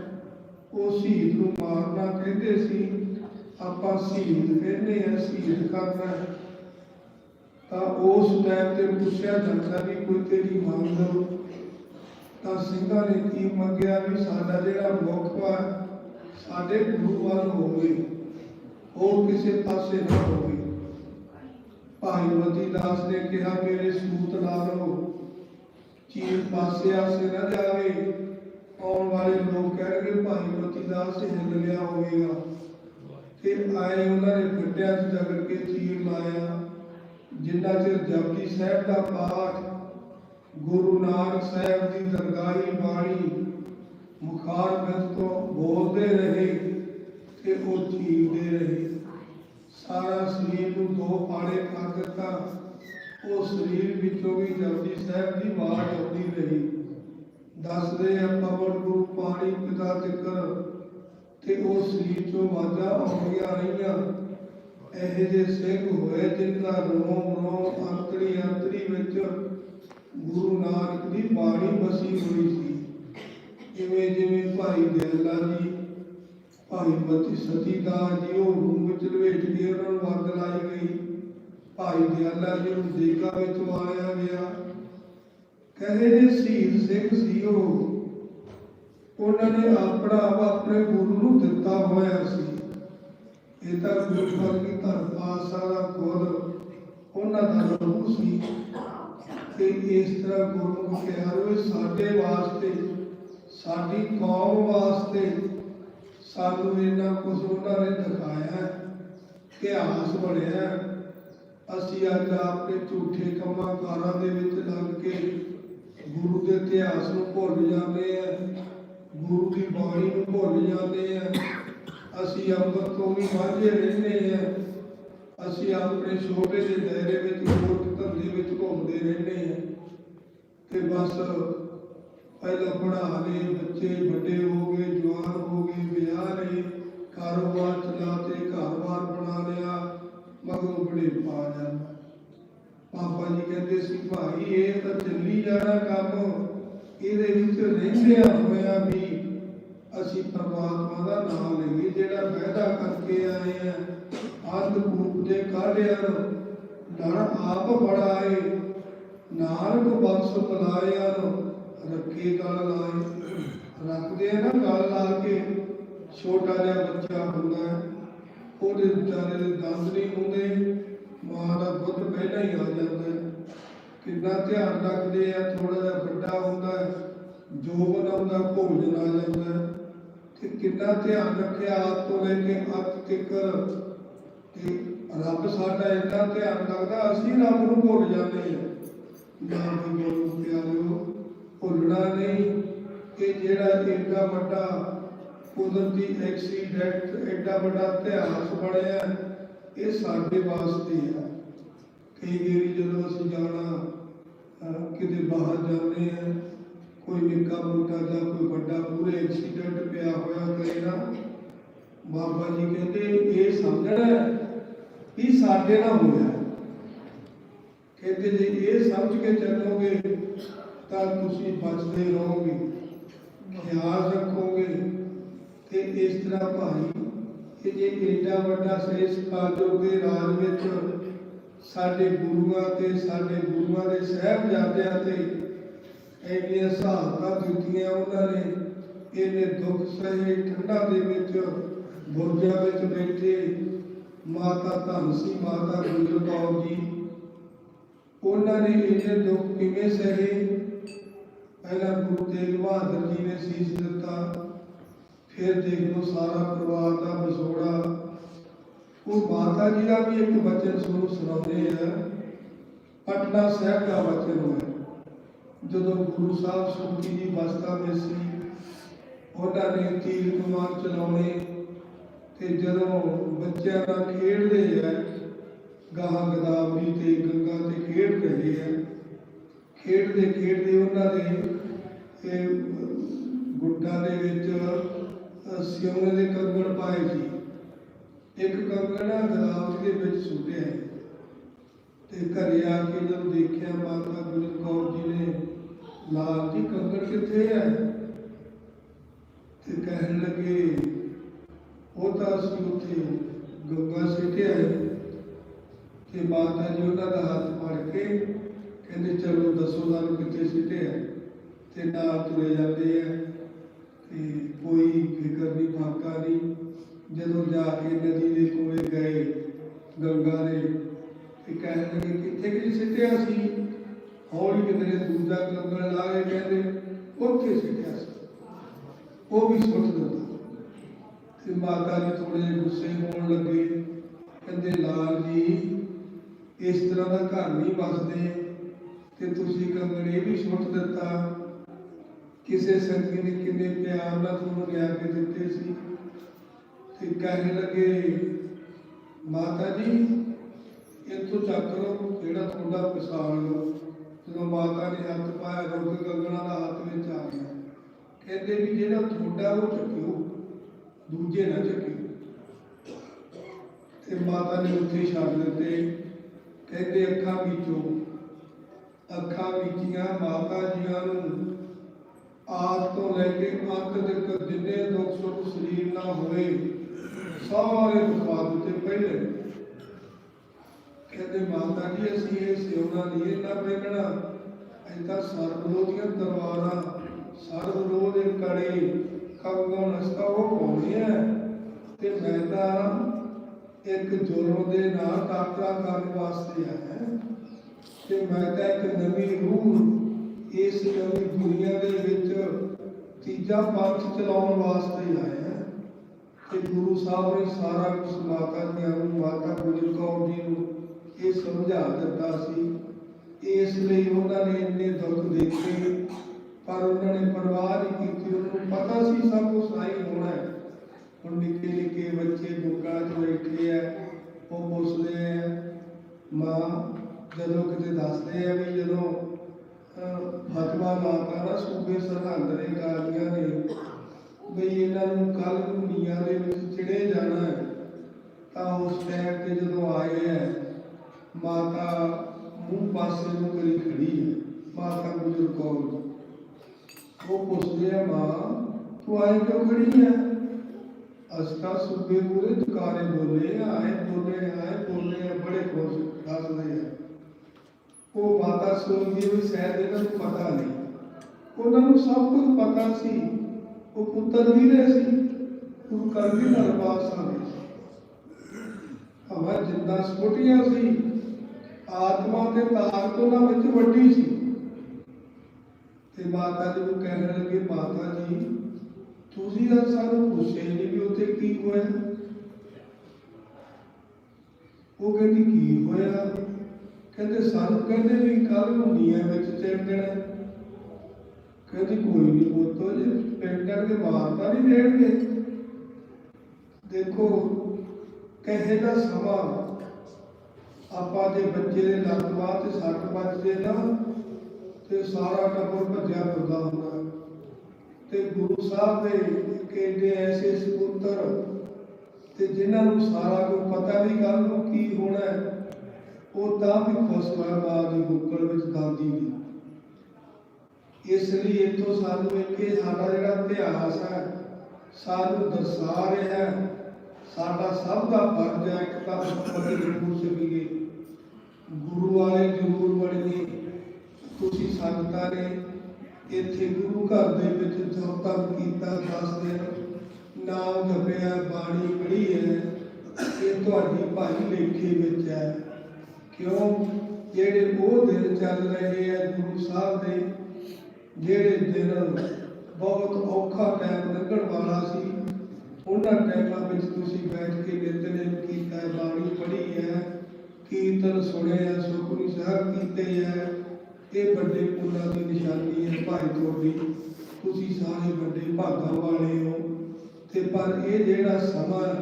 ਉਹ ਸ਼ਹੀਦ ਨੂੰ ਮਾਰਨਾ ਕਹਿੰਦੇ ਸੀ, ਆਪਾਂ ਸ਼ਹੀਦ ਕਹਿੰਦੇ ਆ ਸ਼ਹੀਦ ਕਰਨਾ ਹੈ। ਤਾਂ ਉਸ ਟਾਈਮ ਤੇ ਪੁੱਛਿਆ ਜਾਂਦਾ ਵੀ ਕੋਈ ਤੇਰੀ ਮੰਗ ਤਾਂ ਸਿੰਘਾਂ ਨੇ ਕੀ ਮੰਗਿਆ ਵੀ ਸਾਡਾ ਜਿਹੜਾ ਮੁੱਖ ਵਾ ਸਾਡੇ ਗੁਰੂ ਵੱਲ ਹੋਵੇ ਉਹ ਕਿਸੇ ਪਾਸੇ ਨਾ ਹੋਵੇ। ਭਾਈ ਮਤੀ ਦਾਸ ਨੇ ਕਿਹਾ, ਮੇਰੇ ਸੂਤ ਲਾ ਲਓ ਚੀਰ ਪਾਸੇ ਆਸੇ ਨਾ ਜਾਵੇ। ਆਉਣ ਵਾਲੇ ਲੋਕ ਕਹਿਣਗੇ ਭਾਈ ਮਤੀ ਹਿੱਲ ਗਿਆ ਹੋਵੇਗਾ। ਫਿਰ ਆਏ ਉਹਨਾਂ ਨੇ ਗੱਡਿਆਂ 'ਚ ਜਗੜ ਕੇ ਚੀਰ ਲਾਇਆ। ਜਿੰਨਾ ਚਿਰ ਜਪਜੀ ਸਾਹਿਬ ਦਾ ਪਾਠ, ਗੁਰੂ ਨਾਨਕ ਸਾਹਿਬ ਦੀ ਦਰਗਾਹੀ ਬਾਣੀ ਮੁਖਾਰ ਤੋਂ ਬੋਲਦੇ ਰਹੇ ਤੇ ਉਹ ਚੀਰਦੇ ਰਹੇ। ਸਾਰਾ ਸਰੀਰ ਨੂੰ ਦੋ ਪਾੜੇ ਕਰ ਦਿੱਤਾ। ਉਹ ਸਰੀਰ ਵਿੱਚੋਂ ਵੀ ਜਪਜੀ ਸਾਹਿਬ ਦੀ ਆਵਾਜ਼ ਆਉਂਦੀ ਦੱਸਦੇ ਆ ਪਵਨ ਗੁਰੂ ਪਾਣੀ ਪਿਤਾ ਜ਼ਿਕਰ, ਤੇ ਉਹ ਸਰੀਰ ਚੋਂ ਆਵਾਜ਼ਾਂ ਆਉਂਦੀਆਂ ਰਹੀਆਂ। ਇਹੋ ਜਿਹੇ ਸਿੰਘ ਹੋਏ ਜਿਨ੍ਹਾਂ ਰੋਮ ਰੋਮ ਅੰਤਰੀ ਅੰਤਰੀ ਵਿੱਚ ਗੁਰੂ ਨਾਨਕ ਦੀ ਬਾਣੀ ਬਸੀ ਹੋਈ ਸੀ। ਜਿਵੇਂ ਜਿਵੇਂ ਭਾਈ ਦਿਆਲਾ ਜੀ, ਭਾਈ ਮਤੀ ਸਤੀ ਦਾਸ ਜੀ, ਉਹ ਰੂਮ ਵਿੱਚ ਲਵੇਟ ਕੇ ਉਹਨਾਂ ਨੂੰ ਅੱਗ ਲਾਈ ਗਈ। ਭਾਈ ਦਿਆਲਾ ਜੀ ਨੂੰ ਦੇਗਾ ਵਿੱਚ ਮਾਰਿਆ ਗਿਆ। ਕਹਿੰਦੇ ਜੇ ਸ਼ਹੀਦ ਸਿੰਘ ਸੀ ਉਹ। ਉਹਨਾਂ ਨੇ ਆਪਣਾ ਆਪ ਆਪਣੇ ਗੁਰੂ ਨੂੰ ਦਿੱਤਾ ਹੋਇਆ ਸੀ। ਇਹ ਤਾਂ ਗੁਰੂ ਘਰ ਦੀ ਧਰਮ ਪਾਤਸ਼ਾਹ ਉਹਨਾਂ ਦਾ ਰੂਹ ਸੀ। ਕਿ ਇਸ ਤਰ੍ਹਾਂ ਗੁਰਮੁਖ ਪਿਆਰ ਹੋਏ ਸਾਡੇ ਵਾਸਤੇ, ਸਾਡੀ ਕੌਮ ਵਾਸਤੇ ਸਾਨੂੰ ਇਹਨਾਂ ਕੁਝ ਉਹਨਾਂ ਨੇ ਦਿਖਾਇਆ, ਇਤਿਹਾਸ ਬਣਿਆ। ਅਸੀਂ ਅੱਜ ਆਪਣੇ ਝੂਠੇ ਕੰਮਾਂ ਕਾਰਾਂ ਦੇ ਵਿੱਚ ਲੱਗ ਕੇ ਗੁਰੂ ਦੇ ਇਤਿਹਾਸ ਨੂੰ ਭੁੱਲ ਜਾਂਦੇ ਆ, ਗੁਰੂ ਦੀ ਬਾਣੀ ਨੂੰ ਭੁੱਲ ਜਾਂਦੇ ਆ। ਅਸੀਂ ਅੰਮ੍ਰਿਤ ਤੋਂ ਵੀ ਵਾਂਝੇ ਰਹਿੰਦੇ ਆ। ਅਸੀਂ ਆਪਣੇ ਛੋਟੇ ਜਿਹੇ ਦਾਇਰੇ ਵਿੱਚ ਹੋਰ ਧੰਦੇ ਵਿੱਚ ਘੁੰਮਦੇ ਰਹਿੰਦੇ ਆ। ਤੇ ਬਸ ਪਹਿਲਾਂ ਪੜਾ ਲਏ, ਬੱਚੇ ਵੱਡੇ ਹੋ ਗਏ, ਜਵਾਨ ਹੋ ਗਏ, ਵਿਆਹ ਨੇ ਕਾਰੋਬਾਰ ਚਲਾਤੇ, ਘਰ-ਬਾਰ ਬਣਾ ਲਿਆ, ਮਗਰੋਂ ਬੜੇ ਪਾ ਜਾਂਦਾ। ਪਾਪਾ ਜੀ ਕਹਿੰਦੇ ਸੀ, ਭਾਈ, ਇਹ ਤਾਂ ਚੱਲੀ ਜਾਣਾ ਕੰਮ ਇਹਦੇ ਵਿੱਚ ਰਹਿੰਦਿਆਂ ਹੋਇਆ ਵੀ ਅਸੀਂ ਪਰਮਾਤਮਾ ਦਾ ਨਾਮ ਲਈਏ, ਜਿਹੜਾ ਵਾਅਦਾ ਕਰਕੇ ਆਏ ਆ। ਆਦ ਰੂਪ ਦੇ ਕਾਢਿਆ ਲੜ ਆਪ ਬੜਾਏ ਨਾਨਕ ਬਖਸ਼ ਬੁਲਾਇਆ ਰੱਖੇ ਗਲ ਲਾਏ। ਰੱਖਦੇ ਆ ਨਾ ਗਲ ਲਾ ਕੇ, ਛੋਟਾ ਜਿਹਾ ਬੱਚਾ ਹੁੰਦਾ, ਉਹਦੇ ਵਿਚਾਰੇ ਦੇ ਦੰਦ ਨਹੀਂ ਹੁੰਦੇ। ਮਾਂ ਦਾ ਦੁੱਧ ਪਹਿਲਾਂ ਹੀ ਆ ਜਾਂਦਾ ਹੈ। ਕਿੰਨਾ ਧਿਆਨ ਰੱਖਦੇ ਆ ਥੋੜਾ ਜਿਹਾ ਵੱਡਾ ਹੁੰਦਾ ਹੈ, ਜੋ ਬਣਾਉਂਦਾ ਭੋਜਨ ਆ ਜਾਂਦਾ ਹੈ। ਤੇ ਕਿੰਨਾ ਧਿਆਨ ਰੱਖਿਆ ਆਪ ਤੋਂ ਲੈ ਕੇ ਅੱਤ ਤੱਕ। ਤੇ ਰੱਬ ਸਾਡਾ ਇੰਨਾ ਧਿਆਨ ਰੱਖਦਾ, ਅਸੀਂ ਰੱਬ ਨੂੰ ਭੁੱਲ ਜਾਂਦੇ ਹਾਂ। ਨਾ ਵੀ ਪਿਆਰਿਓ, ਭੁੱਲਣਾ ਨਹੀਂ। ਕਿ ਜਿਹੜਾ ਏਡਾ ਵੱਡਾ ਕੁਦਰਤੀ ਐਕਸੀਡੈਂਟ ਐਡਾ ਵੱਡਾ ਇਤਿਹਾਸ ਬਣਿਆ ਇਹ ਸਾਡੇ ਵਾਸਤੇ ਹੈ। ਕਈ ਵਾਰੀ ਜਦੋਂ ਅਸੀਂ ਜਾਣਾ ਕਿਤੇ ਬਾਹਰ ਜਾਂਦੇ ਆ ਕੋਈ ਨਿੱਕਾ ਮੋਟਾ ਜਾਂ ਕੋਈ ਵੱਡਾ ਪੂਰੇ ਐਕਸੀਡੈਂਟ ਪਿਆ ਹੋਇਆ ਕਰੇ ਨਾ, ਬਾਬਾ ਜੀ ਕਹਿੰਦੇ ਇਹ ਸਮਝਣਾ ਹੈ ਸਾਡੇ ਨਾਲ ਹੋਇਆ ਕਹਿੰਦੇ ਜੇ ਇਹ ਸਮਝ ਕੇ ਚੱਲੋਗੇ ਤਾਂ ਤੁਸੀਂ ਬਚਦੇ ਰਹੋਗੇ, ਖਿਆਲ ਰੱਖੋਗੇ ਤੇ ਇਸ ਤਰ੍ਹਾਂ ਭਾਈ ਕਿ ਜੇ ਏਡਾ ਵੱਡਾ ਸ੍ਰੇਸ਼ਟ ਕਾਲਯੁਗ ਦੇ ਰਾਜ ਵਿੱਚ ਸਾਡੇ ਗੁਰੂਆਂ ਤੇ ਸਾਡੇ ਗੁਰੂਆਂ ਦੇ ਸਹਿਬਜ਼ਾਦਿਆਂ ਤੇ ਇੰਨੀਆਂ ਸਹਾਇਤਾ ਦਿੱਤੀਆਂ ਉਹਨਾਂ ਨੇ, ਇਹਨੇ ਦੁੱਖ ਸਹੇ ਠੰਡਾ ਦੇ ਵਿੱਚ, ਬੁਰਜਾਂ ਵਿੱਚ ਬੈਠੇ ਮਾਤਾ ਧੰਨ ਸੀ ਮਾਤਾ ਗੁਜਰ ਕੌਰ ਜੀ। ਉਹਨਾਂ ਨੇ ਇਹਨੇ ਦੁੱਖ ਕਿਵੇਂ ਸਹੇ? ਪਹਿਲਾਂ ਗੁਰੂ ਤੇਗ ਬਹਾਦਰ ਜੀ ਨੇ ਸੀਸ ਦਿੱਤਾ। ਫਿਰ ਦੇਖ ਲਓ ਸਾਰਾ ਪਰਿਵਾਰ ਦਾ ਵਿਛੋੜਾ। ਉਹ ਮਾਤਾ ਜੀ ਦਾ ਵੀ ਇੱਕ ਬਚਨ ਸੁਣੋ ਸੁਣਾਉਂਦੇ ਆ। ਪਟਨਾ ਸਾਹਿਬ ਦਾ ਬਚਨ ਹੋਇਆ। ਜਦੋਂ ਗੁਰੂ ਸਾਹਿਬ ਸੁਖੀ ਜੀ ਬਸਤਾ ਵਿੱਚ ਸੀ, ਉਹਨਾਂ ਨੇ ਤੀਰ ਕਮਾਨ ਚਲਾਉਣੇ ਤੇ ਜਦੋਂ ਬੱਚਿਆਂ ਨਾਲ ਖੇਡਦੇ ਆ, ਗਾਹਾਂ ਗਦਾਵਰੀ ਤੇ ਗੰਗਾ ਤੇ ਖੇਡ ਰਹੇ ਆ। ਖੇਡਦੇ ਖੇਡਦੇ ਉਹਨਾਂ ਦੇ ਇਹ ਗੁੱਡਾਂ ਦੇ ਵਿੱਚ ਸਿਉਣੇ ਦੇ ਕੰਗਣ ਪਾਏ ਸੀ। ਇੱਕ ਕੰਗਣਾ ਗਦਾਵਰੀ ਦੇ ਵਿੱਚ ਸੁੱਟਿਆ ਤੇ ਘਰੇ ਆ ਕੇ ਜਦੋਂ ਦੇਖਿਆ ਮਾਤਾ ਗੁਜਰ ਕੌਰ ਜੀ ਨੇ, ਲਾਲ ਜੀ ਕੰਗਣ ਕਿੱਥੇ ਹੈ? ਤੇ ਕਹਿਣ ਲੱਗੇ, ਉਹ ਤਾਂ ਅਸੀਂ ਉੱਥੇ ਗੰਗਾ ਸਿੱਟਿਆ ਤੇ ਮਾਤਾ ਜੀ ਉਹਨਾਂ ਦਾ ਹੱਥ ਫੜ ਕੇ ਕਹਿੰਦੇ, ਚਲੋ ਦੱਸੋ ਸਾਨੂੰ ਕਿੱਥੇ ਸਿੱਟਿਆ ਤੇ ਨਾਲ ਤੁਰੇ ਜਾਂਦੇ ਆ। ਤੇ ਕੋਈ ਫਿਕਰ ਨਹੀਂ, ਫਾਕਾ ਨਹੀਂ। ਜਦੋਂ ਜਾ ਕੇ ਨਦੀ ਦੇ ਕੋਲੇ ਗਏ, ਗੰਗਾ ਦੇ, ਤੇ ਕਹਿਣ ਲੱਗੇ, ਕਿੱਥੇ ਕਿ ਸਿੱਟਿਆ ਸੀ? ਹੌਲੀ ਕਿਤੇ ਦੂਜਾ ਕੰਗਣ ਲਾ ਕੇ ਕਹਿੰਦੇ, ਉੱਥੇ ਸਿੱਟਿਆ ਸੀ। ਉਹ ਵੀ ਸੁੱਟ ਦਿੱਤਾ। ਤੇ ਮਾਤਾ ਜੀ ਥੋੜੇ ਜਿਹੇ ਗੁੱਸੇ ਹੋਣ ਲੱਗੇ। ਕਹਿੰਦੇ, ਲਾਲ ਜੀ, ਇਸ ਤਰ੍ਹਾਂ ਦਾ ਘਰ ਨਹੀਂ ਵਸਦੇ। ਤੇ ਤੁਸੀਂ ਕੰਗਣ ਇਹ ਵੀ ਸੁੱਟ ਦਿੱਤਾ। ਕਿਸੇ ਸੰਗੀ ਨੇ ਕਿੰਨੇ ਪਿਆਰ ਨਾਲ ਤੁਹਾਨੂੰ ਲਿਆ ਕੇ ਦਿੱਤੇ ਸੀ? ਤੇ ਕਹਿਣ ਲੱਗੇ, ਮਾਤਾ ਜੀ, ਇੱਥੋਂ ਚੱਕ ਲਓ, ਜਿਹੜਾ ਤੁਹਾਡਾ ਪਛਾਣ ਲਓ। ਜਦੋਂ ਮਾਤਾ ਨੇ ਹੱਥ ਪਾਇਆ ਰੁਕ ਗੰਗਣਾ ਦਾ ਹੱਥ ਵਿੱਚ ਆ ਗਿਆ। ਕਹਿੰਦੇ ਵੀ ਜਿਹੜਾ ਤੁਹਾਡਾ ਉਹ ਚੱਕਿਓ, ਦੂਜੇ ਨਾ ਚੱਕਿਓ ਤੇ ਮਾਤਾ ਨੇ ਉੱਥੇ ਛੱਡ ਦਿੱਤੇ। ਕਹਿੰਦੇ ਅੱਖਾਂ ਵਿੱਚੋਂ, ਅੱਖਾਂ ਵਿੱਚੀਆਂ ਮਾਤਾ ਜੀਆਂ ਨੂੰ ਆਦ ਤੋਂ ਲੈ ਕੇ ਅੰਤ ਤੱਕ ਜਿੰਨੇ ਦੁੱਖ ਸੁੱਖ ਸਰੀਰ ਨਾਲ ਹੋਏ ਸਾਰੇ ਦੁਖਾ ਦਿੱਤੇ ਪਹਿਲੇ। ਕਹਿੰਦੇ, ਮਾਤਾ ਜੀ, ਅਸੀਂ ਇਹ ਸਿਉਣਾ ਨਹੀਂ ਨਾ ਵੇਖਣਾ ਐਦਾਂ ਸਰਬ ਦਰਬਾਰਾਂ ਸਰਬ ਦੇ ਕੜੇ ਕੰਗਣ ਅਸਤਾ ਉਹ ਪਾਉਣੀ ਤੇ ਮੈਂ ਤਾਂ ਇੱਕ ਜ਼ੁਲਮ ਦੇ ਨਾਲ ਟਾਕਰਾ ਕਰਨ ਵਾਸਤੇ ਆਇਆ। ਤੇ ਮੈਂ ਤਾਂ ਇੱਕ ਨਵੀਂ ਰੂਹ ਇਸ ਨਵੀਂ ਦੁਨੀਆ ਦੇ ਵਿੱਚ ਤੀਜਾ ਪੰਥ ਚਲਾਉਣ ਵਾਸਤੇ ਆਇਆ ਤੇ ਗੁਰੂ ਸਾਹਿਬ ਨੇ ਸਾਰਾ ਕੁਝ ਮਾਤਾ ਦੀਆਂ ਨੂੰ, ਮਾਤਾ ਗੁਜਰ ਕੌਰ ਜੀ ਨੂੰ ਇਹ ਸਮਝਾ ਦਿੱਤਾ ਸੀ। ਇਸ ਲਈ ਉਹਨਾਂ ਨੇ ਇੰਨੇ ਦੁੱਖ ਦੇਖੇ, ਪਰ ਉਹਨਾਂ ਨੇ ਪਰਵਾਹ ਨਹੀਂ ਕੀਤੀ। ਉਹਨਾਂ ਨੂੰ ਪਤਾ ਸੀ ਸਭ ਕੁਝ ਆਈ ਹੋਣਾ ਹੈ। ਹੁਣ ਨਿੱਕੇ ਨਿੱਕੇ ਬੱਚੇ ਦੁੱਖਾਂ 'ਚ ਬੈਠੇ ਆ ਉਹ ਪੁੱਛਦੇ ਆ, ਮਾਂ, ਜਦੋਂ ਕਿਤੇ ਦੱਸਦੇ ਆ ਵੀ ਜਦੋਂ ਫਤਵਾ ਲਾਤਾ ਨਾ ਸੂਬੇ ਸਰਹੰਦ ਨੇ ਕਾਲੀਆਂ ਨੇ। ਵੀ ਇਹਨਾਂ ਨੂੰ ਕੱਲ ਨੂੰ ਦੇ ਵਿੱਚ ਚੜੇ ਜਾਣਾ ਹੈ, ਤਾਂ ਉਸ ਟਾਈਮ ਤੇ ਜਦੋਂ ਆਏ ਹੈ, ਮਾਤਾ ਮੂੰਹ ਪਾਸੇ ਨੂੰ ਕਰੀ ਖੜੀ ਹੈ, ਮਾਤਾ ਗੁਜਰ ਕੌਰ ਉਹ ਪੁੱਛਦੇ ਆ, ਮਾਂ, ਤੂੰ ਆਏ ਕਿਉਂ ਖੜੀ ਹੈ? ਅਸਕਾ ਸੁਬੇ ਪੂਰੇ ਦੁਕਾਰੇ ਬੋਲੇ, ਆਏ ਬੋਲੇ ਆਏ ਬੋਲੇ, ਬੜੇ ਖੁਸ਼, ਦੱਸਦੇ ਆ। ਉਹ ਮਾਤਾ ਸੋਚਦੀ ਵੀ ਸ਼ਾਇਦ ਇਹਨਾਂ ਨੂੰ ਪਤਾ ਨਹੀਂ। ਉਹਨਾਂ ਨੂੰ ਸਭ ਕੁਝ ਪਤਾ ਸੀ। ਉਹ ਪੁੱਤਰ ਵੀ ਨੇ ਸੀ। ਉਹ ਕਰ ਵੀ ਨਰਵਾਸ ਆਵੇ ਹਵਾ ਜਿੰਦਾ ਛੋਟੀਆਂ ਸੀ, ਆਤਮਾ ਤੇ ਤਾਕਤ ਉਹਨਾਂ ਵਿੱਚ ਵੱਡੀ ਸੀ। ਤੇ ਮਾਤਾ ਜੀ ਨੂੰ ਕਹਿਣ ਲੱਗੇ, ਮਾਤਾ ਜੀ, ਤੁਸੀਂ ਤਾਂ ਸਾਨੂੰ ਪੁੱਛਿਆ ਹੀ ਨਹੀਂ ਵੀ ਉੱਥੇ ਕੀ ਹੋਇਆ। ਉਹ ਕਹਿੰਦੀ, ਕੀ ਹੋਇਆ? ਕਹਿੰਦੇ ਸਾਨੂੰ ਕਹਿੰਦੇ ਵੀ ਕੱਲ ਨੂੰ ਨੀਹਾਂ ਵਿੱਚ ਚੜ ਦੇਣਾ ਕਹਿੰਦੀ ਕੋਈ ਨਹੀਂ ਪੁੱਤੋ ਜੇ ਪਿੰਡਾਂ ਦੇ ਮਾਰਦਾ ਨਹੀਂ ਦੇਣਗੇ ਦੇਖੋ ਕਹੇ ਦਾ ਸਮਾਂ ਆਪਾਂ ਜੇ ਬੱਚੇ ਦੇ ਲੱਤ ਬਾਹ ਤੇ ਸੱਟ ਵੱਜਦੇ ਨਾ ਤੇ ਸਾਰਾ ਟੱਬਰ ਭੱਜਿਆ ਫਿਰਦਾ ਹੁੰਦਾ। ਤੇ ਗੁਰੂ ਸਾਹਿਬ ਦੇ ਕਹਿੰਦੇ ਐਸੇ ਸਪੁੱਤਰ ਤੇ ਜਿਨ੍ਹਾਂ ਨੂੰ ਸਾਰਾ ਕੁਝ ਪਤਾ ਵੀ ਕੱਲ ਨੂੰ ਕੀ ਹੋਣਾ ਹੈ, ਉਹ ਤਾਂ ਵੀ ਖੁਸ਼ ਹੋਇਆ ਮਾਂ ਦੀ ਬੁੱਕਲ ਵਿੱਚ ਦਾਦੀ ਦੀ ਇਸ ਲਈ ਇੱਥੋਂ ਸਾਨੂੰ ਇਹ ਸਾਡਾ ਜਿਹੜਾ ਇਤਿਹਾਸ ਹੈ, ਸਾਨੂੰ ਦਰਸਾ ਰਿਹਾ ਹੈ, ਸਾਡਾ ਸਭ ਦਾ ਫਰਜ਼ ਹੈ ਇੱਕ ਤਾਂ ਪਤੀ ਜ਼ਰੂਰ ਸਕੀਏ ਗੁਰੂ ਵਾਲੇ ਜ਼ਰੂਰ ਬਣੀਏ। ਤੁਸੀਂ ਸੰਗਤਾਂ ਨੇ ਇੱਥੇ ਗੁਰੂ ਘਰ ਦੇ ਵਿੱਚ ਜਪਤਪ ਕੀਤਾ ਦਸ ਦਿਨ ਨਾਮ ਜਪਿਆ, ਬਾਣੀ ਪੜ੍ਹੀ ਹੈ, ਇਹ ਤੁਹਾਡੀ ਭਾਈ ਲੇਖੇ ਵਿੱਚ ਹੈ। ਕਿਉਂ? ਜਿਹੜੇ ਉਹ ਦਿਨ ਚੱਲ ਰਹੇ ਆ ਗੁਰੂ ਸਾਹਿਬ ਦੇ, ਜਿਹੜੇ ਦਿਨ ਬਹੁਤ ਔਖਾ ਟਾਈਮ ਲੰਘਣ ਵਾਲਾ ਸੀ, ਉਹਨਾਂ ਟਾਈਮਾਂ ਵਿੱਚ ਤੁਸੀਂ ਬੈਠ ਕੇ ਨਿਤਨੇਮ ਕੀਤਾ ਬਾਣੀ ਪੜ੍ਹੀ ਹੈ, ਕੀਰਤਨ ਸੁਣਿਆ ਸੁਖਮਨੀ ਸਾਹਿਬ ਕੀਤੇ ਹੈ, ਇਹ ਵੱਡੇ ਪੁੰਨਾਂ ਦੀ ਨਿਸ਼ਾਨੀ ਹੈ ਭਾਈ ਤੁਹਾਡੀ। ਤੁਸੀਂ ਸਾਰੇ ਵੱਡੇ ਭਾਗਾਂ ਵਾਲੇ ਹੋ। ਤੇ ਪਰ ਇਹ ਜਿਹੜਾ ਸਮਾਂ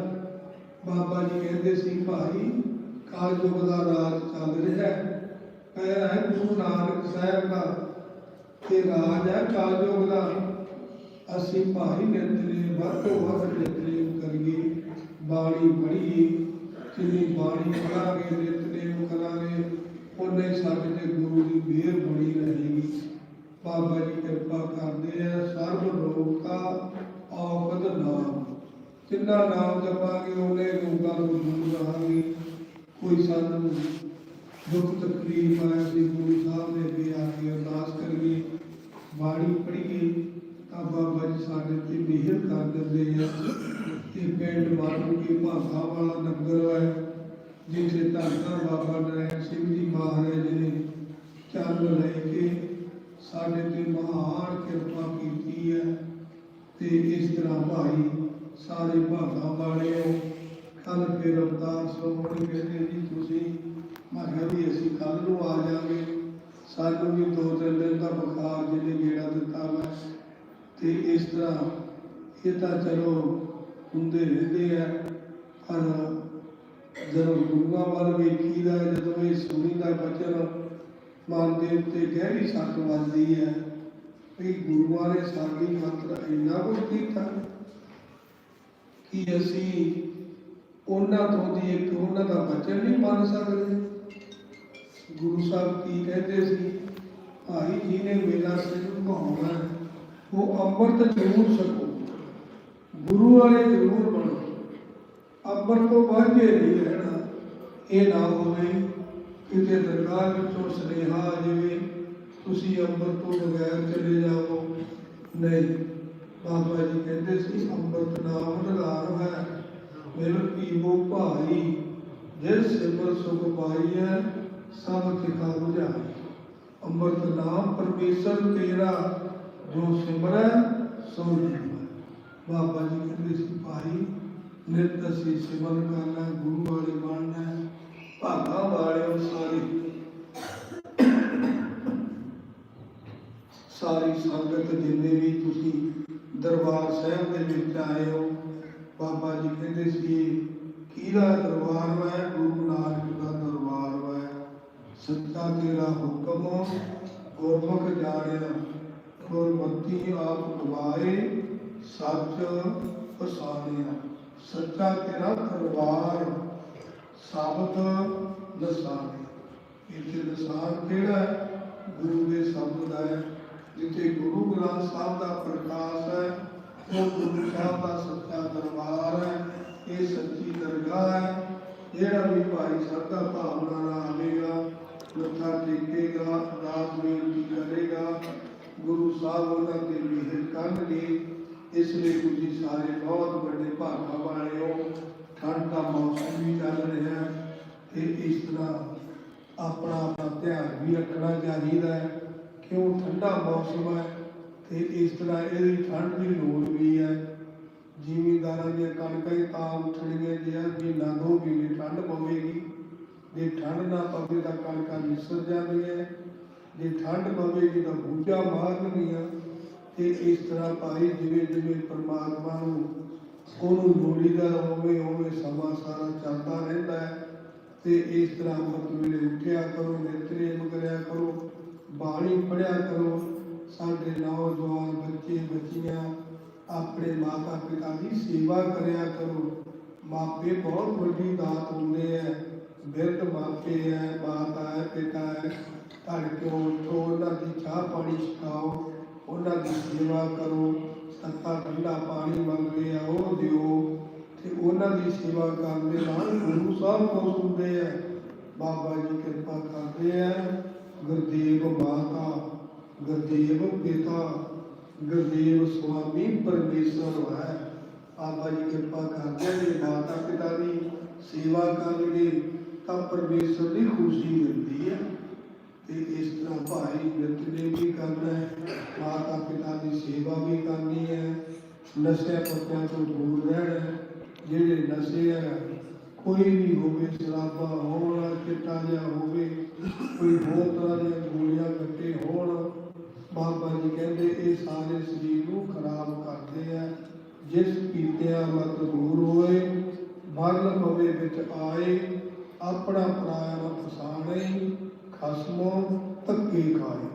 ਬਾਬਾ ਜੀ ਕਹਿੰਦੇ ਸੀ, ਭਾਈ ਕਾਲਯੁਗ ਦਾ ਰਾਜ ਚੱਲ ਰਿਹਾ ਹੈ। ਪਹਿਲਾ ਹੈ ਗੁਰੂ ਨਾਨਕ ਸਾਹਿਬ ਦਾ ਤੇ ਰਾਜ ਹੈ ਕਾਲਯੁਗ ਦਾ। ਅਸੀਂ ਭਾਈ ਨਿਰਤਰੇ ਵੱਧ ਤੋਂ ਵੱਧ ਕਰੀਏ। ਬਾਣੀ ਪੜ੍ਹੀਏ, ਜਿੰਨੀ ਬਾਣੀ ਪੜਾਂਗੇ ਨਿਰਤਰੇ ਕਰਾਂਗੇ ਉਹਨੇ ਸਾਡੇ ਤੇ ਗੁਰੂ ਦੀ ਮਿਹਰ ਬਣੀ ਰਹੇਗੀ। ਬਾਬਾ ਜੀ ਕਿਰਪਾ ਕਰਦੇ ਆ, ਸਰਬ ਲੋਕਾ ਔਖਦ ਨਾਮ। ਜਿੰਨਾ ਨਾਮ ਜਪਾਂਗੇ ਉਹਨੇ ਲੋਕਾਂ ਨੂੰ ਦੂਰ ਰਹਾਂਗੇ ਕੋਈ ਸਾਨੂੰ ਦੁੱਖ ਤਕਲੀਫ ਆਇਆ ਸੀ ਗੁਰੂ ਸਾਹਿਬ ਦੇ ਅੱਗੇ ਆ ਕੇ ਅਰਦਾਸ ਕਰੀਏ। ਬਾਣੀ ਪੜ੍ਹੀਏ, ਤਾਂ ਬਾਬਾ ਜੀ ਸਾਡੇ ਤੇ ਮਿਹਰ ਕਰ ਦਿੰਦੇ ਆ। ਇਹ ਪਿੰਡ ਮਾਰੂ ਕੇ ਭਾਗਾ ਵਾਲਾ ਨੰਗਰ ਹੈ ਜਿੱਥੇ ਧੰਨ ਬਾਬਾ ਨਾਰਾਇਣ ਸਿੰਘ ਜੀ ਮਹਾਰਾਜ ਨੇ ਚੰਨ ਲੈ ਕੇ ਸਾਡੇ ਤੇ ਮਹਾਨ ਕਿਰਪਾ ਕੀਤੀ ਹੈ ਤੇ ਇਸ ਤਰ੍ਹਾਂ ਭਾਈ ਸਾਰੇ ਭਾਗਾਂ ਵਾਲਿਓ ਕੱਲ ਫਿਰ ਅਵਤਾਰ ਸੋਹਣੀ ਕਹਿੰਦੇ ਜੀ, ਤੁਸੀਂ ਮੈਂ ਕਿਹਾ ਵੀ ਅਸੀਂ ਕੱਲ ਨੂੰ ਆ ਜਾਵਾਂਗੇ। ਸਾਨੂੰ ਵੀ ਦੋ ਤਿੰਨ ਦਿਨ ਦਾ ਬੁਖਾਰ ਜਿਹਨੇ ਗੇੜਾ ਦਿੱਤਾ ਵਾ। ਤੇ ਇਸ ਤਰ੍ਹਾਂ ਇਹ ਤਾਂ ਚਲੋ ਹੁੰਦੇ ਰਹਿੰਦੇ ਆ, ਪਰ ਜਦੋਂ ਗੁਰੂਆਂ ਵੱਲ ਵੇਖੀਦਾ, ਜਦੋਂ ਇਹ ਸੁਣੀਦਾ ਬਚਨ ਮਨ ਦੇ ਉੱਤੇ ਗਹਿਰੀ ਸੱਟ ਵੱਜਦੀ ਹੈ ਵੀ ਗੁਰੂਆਂ ਨੇ ਸਾਡੀ ਖਾਤਰ ਇੰਨਾ ਕੁਝ ਕੀਤਾ। ਕਿ ਅਸੀਂ ਉਹਨਾਂ ਤੋਂ ਦੀ ਇੱਕ ਉਹਨਾਂ ਦਾ ਬਚਨ ਨਹੀਂ ਮੰਨ ਸਕਦੇ। ਗੁਰੂ ਸਾਹਿਬ ਕੀ ਕਹਿੰਦੇ ਸੀ? ਭਾਈ ਜੀ ਨੇ ਮੇਰਾ ਸਿਰ ਘੁਮਾਉਣਾ ਉਹ ਅੰਮ੍ਰਿਤ ਜ਼ਰੂਰ ਸਕੋ ਗੁਰੂ ਵਾਲੇ ਜ਼ਰੂਰ ਬਣੋ। ਅੰਮ੍ਰਿਤ ਤੋਂ ਵਾਂਝੇ ਨਹੀਂ ਰਹਿਣਾ, ਇਹ ਨਾ ਹੋਵੇ। ਕਿਤੇ ਦਰਗਾਹ ਵਿੱਚੋਂ ਸੁਨੇਹਾ ਆ ਜਾਵੇ, ਤੁਸੀਂ ਅੰਮ੍ਰਿਤ ਤੋਂ ਬਗੈਰ ਚਲੇ ਜਾਓ ਨਹੀਂ, ਬਾਬਾ ਜੀ ਕਹਿੰਦੇ ਸੀ, ਅੰਮ੍ਰਿਤ ਨਾਮ ਨਿਧਾਰ ਹੈ। ਮਿਲ ਪੀਵੋ ਭਾਈ ਜਿਸ ਸਿਮਰ ਸੁਖ ਪਾਈ ਹੈ ਸਭ ਕਿਤਾ ਬੁਝਾਏ ਅੰਮ੍ਰਿਤ ਨਾਮ ਪਰਮੇਸ਼ਰ ਤੇਰਾ ਜੋ ਸਿਮਰੈ ਸੋ ਜੀਵੈ। ਬਾਬਾ ਜੀ ਕਹਿੰਦੇ ਸੀ ਭਾਈ ਨਿਤ ਅਸੀਂ ਸਿਮਰਨ ਕਰਨਾ ਗੁਰੂ ਵਾਲੇ ਬਣਨਾ ਹੈ, ਭਾਗਾਂ ਵਾਲਿਓ ਸਾਰੇ। ਸਾਰੀ ਸੰਗਤ ਜਿੰਨੇ ਵੀ ਤੁਸੀਂ ਦਰਬਾਰ ਸਾਹਿਬ ਦੇ ਵਿੱਚ ਆਏ ਹੋ ਬਾਬਾ ਜੀ ਕਹਿੰਦੇ ਸੀ, ਕਿਹਦਾ ਦਰਬਾਰ ਹੈ? ਗੁਰੂ ਨਾਨਕ ਦਾ ਦਰਬਾਰ ਹੈ। ਸੱਚਾ ਤੇਰਾ ਹੁਕਮ ਗੁਰਮੁਖ ਜਾਣਿਆ, ਗੁਰਮਤੀ ਆਪ ਗਵਾਏ, ਸੱਚ ਪਸਾਰਿਆ। ਸੱਚਾ ਤੇਰਾ ਦਰਬਾਰ ਸ਼ਬਦ ਲਸਾਨੇ ਇੱਥੇ ਲਸਾਨ ਕਿਹੜਾ ਹੈ? ਗੁਰੂ ਦੇ ਸ਼ਬਦ ਦਾ ਹੈ, ਜਿੱਥੇ ਗੁਰੂ ਗ੍ਰੰਥ ਸਾਹਿਬ ਦਾ ਪ੍ਰਕਾਸ਼ ਹੈ ਉਹ ਗੁਰੂ ਸਾਹਿਬ ਦਾ ਸੱਚਾ ਦਰਬਾਰ ਹੈ, ਇਹ ਸੱਚੀ ਦਰਗਾਹ ਹੈ, ਜਿਹੜਾ ਵੀ ਭਾਈ ਸਰਦਾ ਭਾਵਨਾ ਨਾਲ ਆਵੇਗਾ, ਮੱਥਾ ਟੇਕੇਗਾ ਅਰਦਾਸ ਬੇਨਤੀ ਕਰੇਗਾ, ਗੁਰੂ ਸਾਹਿਬ ਉਹਨਾਂ ਤੇ ਮਿਹਰ ਕਰਨਗੇ, ਇਸ ਲਈ ਤੁਸੀਂ ਸਾਰੇ ਬਹੁਤ ਵੱਡੇ ਭਾਗਾ ਵਾਲੇ ਹੋ, ਠੰਡ ਦਾ ਮੌਸਮ ਵੀ ਚੱਲ ਰਿਹਾ ਹੈ, ਤੇ ਇਸ ਤਰ੍ਹਾਂ ਆਪਣਾ ਆਪਣਾ ਧਿਆਨ ਵੀ ਰੱਖਣਾ ਚਾਹੀਦਾ ਹੈ, ਕਿਉਂ ਠੰਡਾ ਮੌਸਮ ਹੈ ਤੇ ਇਸ ਤਰ੍ਹਾਂ ਇਹਦੀ ਠੰਡ ਦੀ ਲੋੜ ਵੀ ਹੈ। ਜ਼ਿਮੀਂਦਾਰਾਂ ਦੀਆਂ ਕਣਕਾਂ ਹੀ ਤਾਂ ਉੱਠਣੀਆਂ ਜੇ ਵੀ ਨਾ ਦੋ ਵੀ ਠੰਡ ਪਵੇਗੀ। ਜੇ ਠੰਡ ਨਾ ਪਵੇ ਤਾਂ ਕਣਕਾਂ ਨਿਸਰ ਜਾਂਦੀਆਂ। ਜੇ ਠੰਡ ਪਵੇਗੀ ਤਾਂ ਬੂਝਾ ਮਾਰਨਗੀਆਂ। ਤੇ ਇਸ ਤਰ੍ਹਾਂ ਭਾਈ ਜਿਵੇਂ ਜਿਵੇਂ ਪਰਮਾਤਮਾ ਨੂੰ, ਉਹਨੂੰ ਲੋੜੀਦਾ ਹੋਵੇ, ਉਵੇਂ ਸਮਾਂ ਸਾਰਾ ਚੱਲਦਾ ਰਹਿੰਦਾ ਹੈ। ਤੇ ਇਸ ਤਰ੍ਹਾਂ ਅੰਮ੍ਰਿਤ ਵੇਲੇ ਉੱਠਿਆ ਕਰੋ ਨਿਤਨੇਮ ਕਰਿਆ ਕਰੋ, ਬਾਣੀ ਪੜਿਆ ਕਰੋ। ਸਾਡੇ ਨੌਜਵਾਨ ਬੱਚੇ, ਬੱਚੀਆਂ ਆਪਣੇ ਮਾਤਾ ਪਿਤਾ ਦੀ ਸੇਵਾ ਕਰਿਆ ਕਰੋ। ਮਾਪੇ ਬਹੁਤ ਵੱਡੀ ਦਾਤ ਹੁੰਦੇ ਹੈ ਬਿਰਧ ਮਾਪੇ ਹੈ ਮਾਤਾ ਹੈ ਪਿਤਾ ਹੈ ਤੜਕੇ ਉੱਠੋ ਉਹਨਾਂ ਦੀ ਚਾਹ ਪਾਣੀ ਛਕਾਓ, ਉਹਨਾਂ ਦੀ ਸੇਵਾ ਕਰੋ। ਸੱਤਾ ਠੰਡਾ ਪਾਣੀ ਮੰਗਦੇ ਆ, ਉਹ ਦਿਓ। ਤੇ ਉਹਨਾਂ ਦੀ ਸੇਵਾ ਕਰਨ ਦੇ ਨਾਲ ਗੁਰੂ ਸਾਹਿਬ ਕੋ ਸੁਣਦੇ ਆ। ਬਾਬਾ ਜੀ ਕਿਰਪਾ ਕਰਦੇ ਆ। ਗੁਰਦੇਵ ਮਾਤਾ ਗੁਰਦੇਵ ਪਿਤਾ, ਗੁਰਦੇਵ ਸੁਆਮੀ ਪਰਮੇਸ਼ਰ ਹੈ। ਬਾਬਾ ਜੀ ਕਿਰਪਾ ਕਰਦੇ ਆ ਜੇ ਮਾਤਾ ਪਿਤਾ ਦੀ ਸੇਵਾ ਕਰਨਗੇ ਤਾਂ ਪਰਮੇਸ਼ਰ ਦੀ ਖੁਸ਼ੀ ਮਿਲਦੀ ਹੈ। ਤੇ ਇਸ ਤਰ੍ਹਾਂ ਭਾਈ ਨਿਤਨੇ ਵੀ ਕਰਨਾ ਹੈ, ਮਾਤਾ ਪਿਤਾ ਦੀ ਸੇਵਾ ਵੀ ਕਰਨੀ ਹੈ। ਨਸ਼ੇ ਪੱਤਿਆਂ ਤੋਂ ਦੂਰ ਰਹਿਣਾ ਹੈ। ਜਿਹੜੇ ਨਸ਼ੇ ਹੈ ਕੋਈ ਵੀ ਹੋਵੇ, ਸ਼ਰਾਬਾ ਹੋਣ ਚਿੱਟਾ ਜਿਹਾ ਹੋਵੇ, ਕੋਈ ਹੋਰ ਤਰ੍ਹਾਂ ਦੀਆਂ ਗੋਲੀਆਂ ਕੱਟੇ ਹੋਣ ਬਾਬਾ ਜੀ ਕਹਿੰਦੇ, ਇਹ ਸਾਰੇ ਸਰੀਰ ਨੂੰ ਖਰਾਬ ਕਰਦੇ ਆ। ਜਿਸ ਪੀਤਿਆਂ ਮਤ ਦੂਰ ਹੋਏ ਮਰਨ ਪਵੇ ਵਿੱਚ ਆਏ, ਆਪਣਾ ਪਰਾਇਆ ਫਸਾਣੇ ਖਸਮੋ ਧੱਕੇ ਖਾਏ।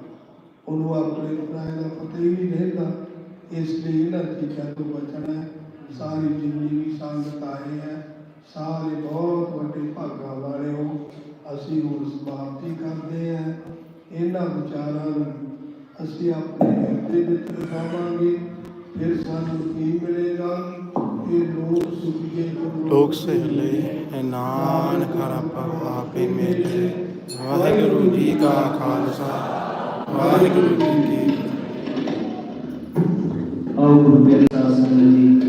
ਉਹਨੂੰ ਆਪਣੇ ਪਰਾਇਆ ਦਾ ਪਤਾ ਹੀ ਨਹੀਂ ਰਹਿੰਦਾ। ਇਸ ਲਈ ਇਹਨਾਂ ਚੀਜ਼ਾਂ ਤੋਂ ਬਚਣਾ ਸਾਰੀ ਜਿੰਨੀ ਵੀ ਸੰਗਤ ਆਏ ਹੈ ਸਾਰੇ ਬਹੁਤ ਵੱਡੇ ਭਾਗਾਂ ਵਾਲੇ ਹੋ। ਅਸੀਂ ਹੁਣ ਸਮਾਪਤੀ ਕਰਦੇ ਹਾਂ। ਇਹਨਾਂ ਵਿਚਾਰਾਂ ਨੂੰ ਅਸੀਂ ਆਪਣੇ ਹਿਰਦੇ ਵਿੱਚ ਰਖਾਵਾਂਗੇ ਫਿਰ ਸਾਨੂੰ ਕੀ ਮਿਲੇਗਾ? ਇਹ ਲੋਕ ਸੁਖੀਏ ਲੋਕ ਸਹਿਲੇ ਨਾਨਕ ਰੱਬ ਆਪੇ ਮੇਲੇ। ਵਾਹਿਗੁਰੂ ਜੀ ਕਾ ਖਾਲਸਾ ਵਾਹਿਗੁਰੂ ਜੀ ਕੀ ਫਤਿਹ। ਆਓ ਗੁਰੂ ਪਿਆਰੇ ਸਾਧ ਸੰਗਤ ਜੀ